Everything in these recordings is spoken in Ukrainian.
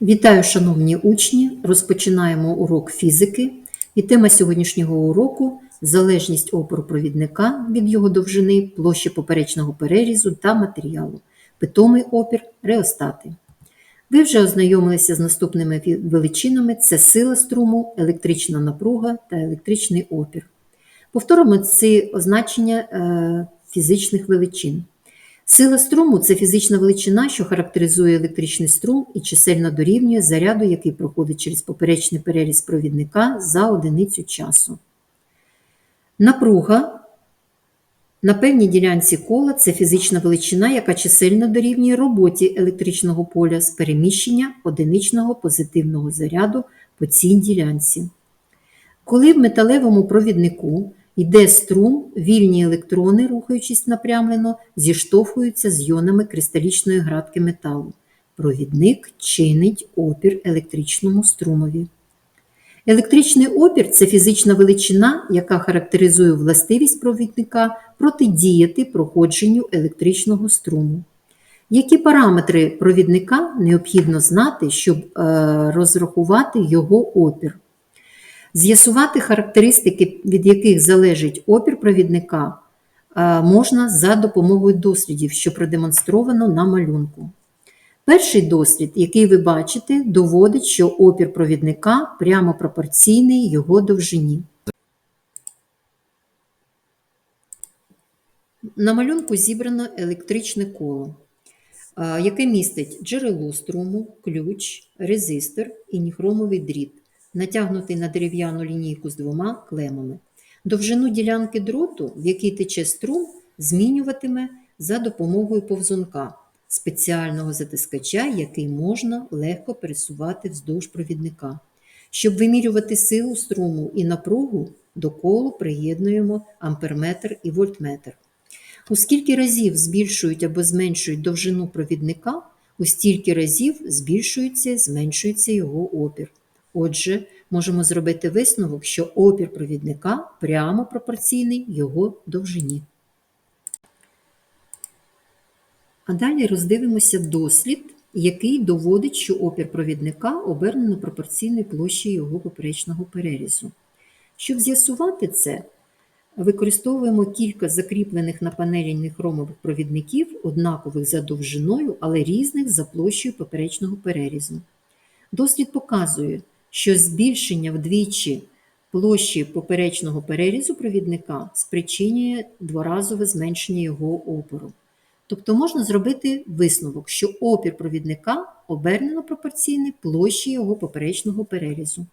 Вітаю, шановні учні! Розпочинаємо урок фізики. І тема сьогоднішнього уроку залежність опору провідника від його довжини, площі поперечного перерізу та матеріалу. Питомий опір реостати. Ви вже ознайомилися з наступними величинами: це сила струму, електрична напруга та електричний опір. Повторимо ці означення е, фізичних величин. Сила струму це фізична величина, що характеризує електричний струм і чисельно дорівнює заряду, який проходить через поперечний переріз провідника за одиницю часу. Напруга на певній ділянці кола це фізична величина, яка чисельно дорівнює роботі електричного поля з переміщення одиничного позитивного заряду по цій ділянці. Коли в металевому провіднику йде струм, вільні електрони, рухаючись напрямлено, зіштовхуються з йонами кристалічної градки металу. Провідник чинить опір електричному струмові. Електричний опір це фізична величина, яка характеризує властивість провідника протидіяти проходженню електричного струму. Які параметри провідника необхідно знати, щоб е, розрахувати його опір? З'ясувати характеристики, від яких залежить опір провідника, е, можна за допомогою дослідів, що продемонстровано на малюнку. Перший дослід, який ви бачите, доводить, що опір провідника прямо пропорційний його довжині. На малюнку зібрано електричне коло, яке містить джерело струму, ключ, резистор і ніхромовий дріт, натягнутий на дерев'яну лінійку з двома клемами. Довжину ділянки дроту, в якій тече струм, змінюватиме за допомогою повзунка, спеціального затискача, який можна легко пересувати вздовж провідника. Щоб вимірювати силу струму і напругу, до колу приєднуємо амперметр і вольтметр. У скільки разів збільшують або зменшують довжину провідника, у стільки разів збільшується і зменшується його опір. Отже, можемо зробити висновок, що опір провідника прямо пропорційний його довжині. А далі роздивимося дослід, який доводить, що опір провідника обернено пропорційний площі його поперечного перерізу. Щоб з'ясувати це, використовуємо кілька закріплених на панелі нехромових провідників, однакових за довжиною, але різних за площею поперечного перерізу. Дослід показує, що збільшення вдвічі площі поперечного перерізу провідника спричинює дворазове зменшення його опору. Тобто можна зробити висновок, що опір провідника обернено пропорційний площі його поперечного перерізу.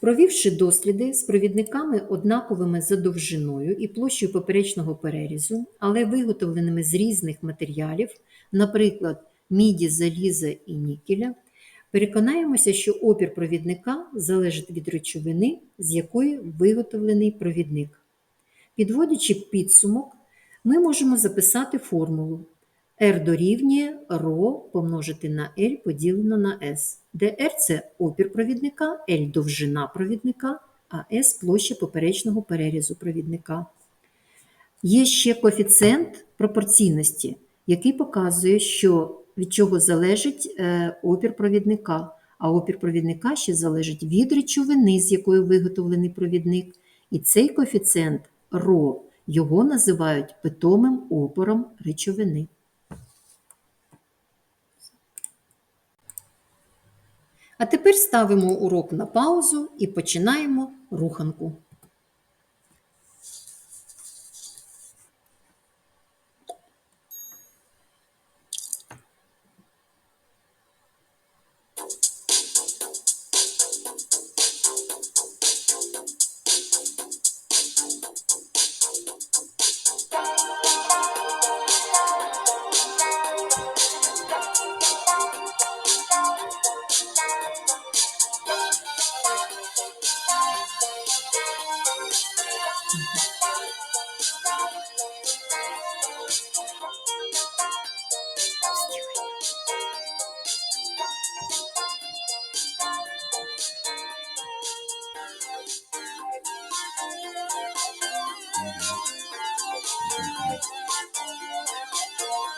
Провівши досліди з провідниками однаковими за довжиною і площею поперечного перерізу, але виготовленими з різних матеріалів, наприклад, міді, заліза і нікеля, переконаємося, що опір провідника залежить від речовини, з якої виготовлений провідник. Підводячи підсумок, ми можемо записати формулу R дорівнює ρ помножити на L поділено на S, де R – це опір провідника, L – довжина провідника, а S – площа поперечного перерізу провідника. Є ще коефіцієнт пропорційності, який показує, що від чого залежить е, опір провідника, а опір провідника ще залежить від речовини, з якої виготовлений провідник. І цей коефіцієнт ρ, його називають питомим опором речовини. А тепер ставимо урок на паузу і починаємо руханку.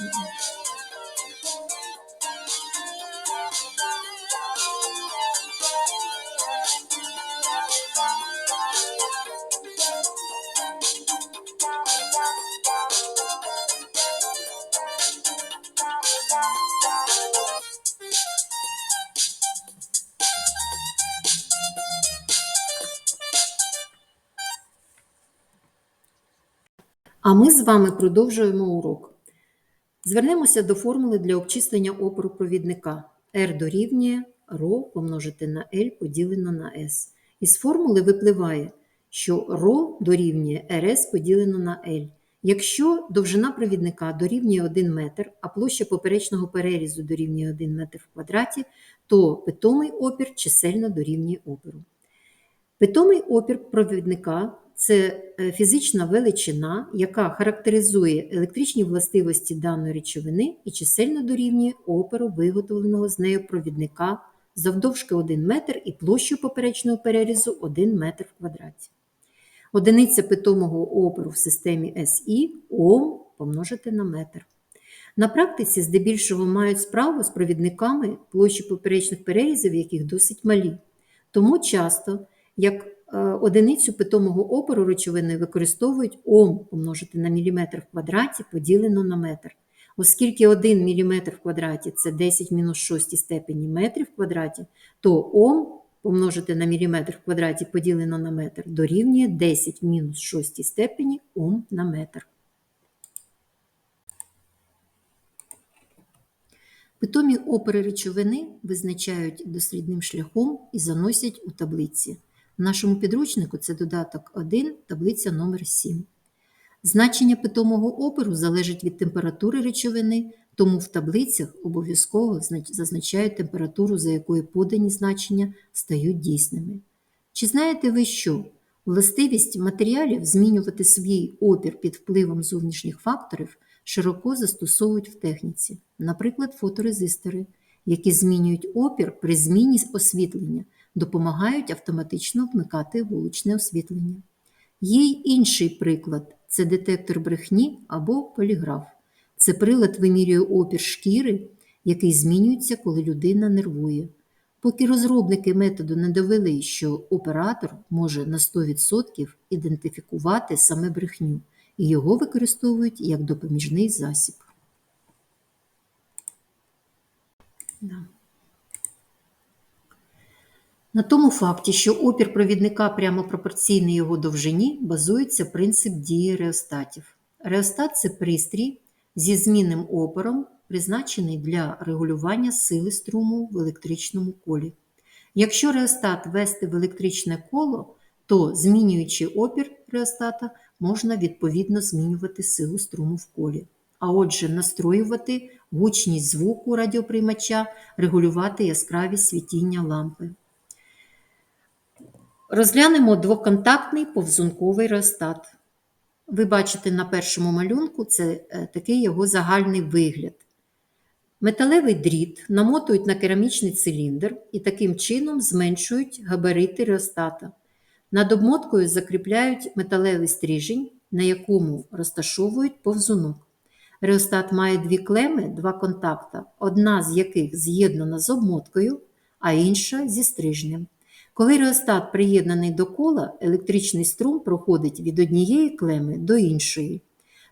嗯。А ми з вами продовжуємо урок. Звернемося до формули для обчислення опору провідника. R дорівнює ρ помножити на L поділено на S. Із формули випливає, що ρ дорівнює RS поділено на L. Якщо довжина провідника дорівнює 1 метр, а площа поперечного перерізу дорівнює 1 метр в квадраті, то питомий опір чисельно дорівнює опору. Питомий опір провідника це е, фізична величина, яка характеризує електричні властивості даної речовини і чисельно дорівнює опору виготовленого з нею провідника завдовжки 1 метр і площу поперечного перерізу 1 метр в квадраті. Одиниця питомого опору в системі SI Ом помножити на метр. На практиці здебільшого мають справу з провідниками, площі поперечних перерізів, яких досить малі. Тому часто, як е, одиницю питомого опору речовини використовують Ом помножити на міліметр в квадраті поділено на метр. Оскільки 1 мм в квадраті це 10 мінус 6 степені метрів в квадраті, то Ом помножити на міліметр в квадраті поділено на метр дорівнює 10 мінус 6 степені Ом на метр. Питомі опери речовини визначають дослідним шляхом і заносять у таблиці. Нашому підручнику це додаток 1, таблиця номер 7. Значення питомого опору залежить від температури речовини, тому в таблицях обов'язково зазначають температуру, за якою подані значення стають дійсними. Чи знаєте ви що? Властивість матеріалів змінювати свій опір під впливом зовнішніх факторів широко застосовують в техніці, наприклад, фоторезистори, які змінюють опір при зміні освітлення, допомагають автоматично вмикати вуличне освітлення. Є й інший приклад це детектор брехні або поліграф. Це прилад вимірює опір шкіри, який змінюється, коли людина нервує. Поки розробники методу не довели, що оператор може на 100% ідентифікувати саме брехню, і його використовують як допоміжний засіб. На тому факті, що опір провідника прямо пропорційний його довжині, базується принцип дії реостатів. Реостат це пристрій зі змінним опором, призначений для регулювання сили струму в електричному колі. Якщо реостат ввести в електричне коло, то змінюючи опір реостата, можна відповідно змінювати силу струму в колі. А отже, настроювати гучність звуку радіоприймача, регулювати яскравість світіння лампи. Розглянемо двоконтактний повзунковий реостат. Ви бачите на першому малюнку це е, такий його загальний вигляд. Металевий дріт намотують на керамічний циліндр і таким чином зменшують габарити реостата. Над обмоткою закріпляють металевий стрижень, на якому розташовують повзунок. Реостат має дві клеми, два контакта, одна з яких з'єднана з обмоткою, а інша зі стрижнем. Коли реостат приєднаний до кола, електричний струм проходить від однієї клеми до іншої.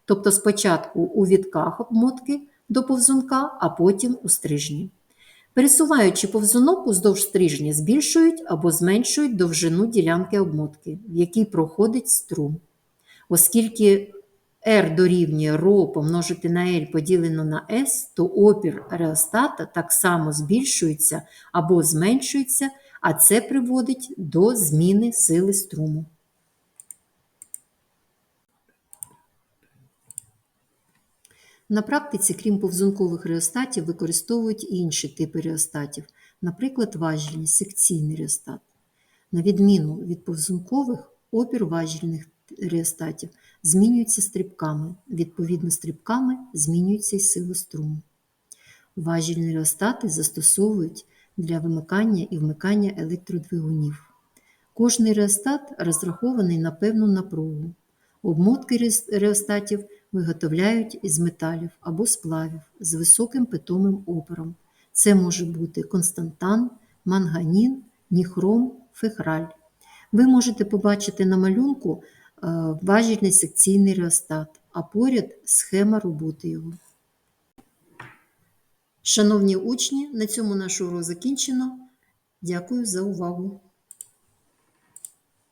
Тобто спочатку у відках обмотки до повзунка, а потім у стрижні. Пересуваючи повзунок уздовж стрижня, збільшують або зменшують довжину ділянки обмотки, в якій проходить струм. Оскільки R дорівнює ρ помножити на L поділено на S, то опір реостата так само збільшується або зменшується а це приводить до зміни сили струму. На практиці, крім повзункових реостатів, використовують інші типи реостатів, наприклад, важільний секційний реостат. На відміну від повзункових, опір важільних реостатів змінюється стрибками. Відповідно, стрибками змінюється і сила струму. Важільні реостати застосовують для вимикання і вмикання електродвигунів. Кожний реостат розрахований на певну напругу. Обмотки реостатів виготовляють із металів або сплавів з високим питомим опором. Це може бути константан, манганін, ніхром, фехраль. Ви можете побачити на малюнку е, важільний секційний реостат, а поряд схема роботи його. Шановні учні, на цьому наш урок закінчено. Дякую за увагу!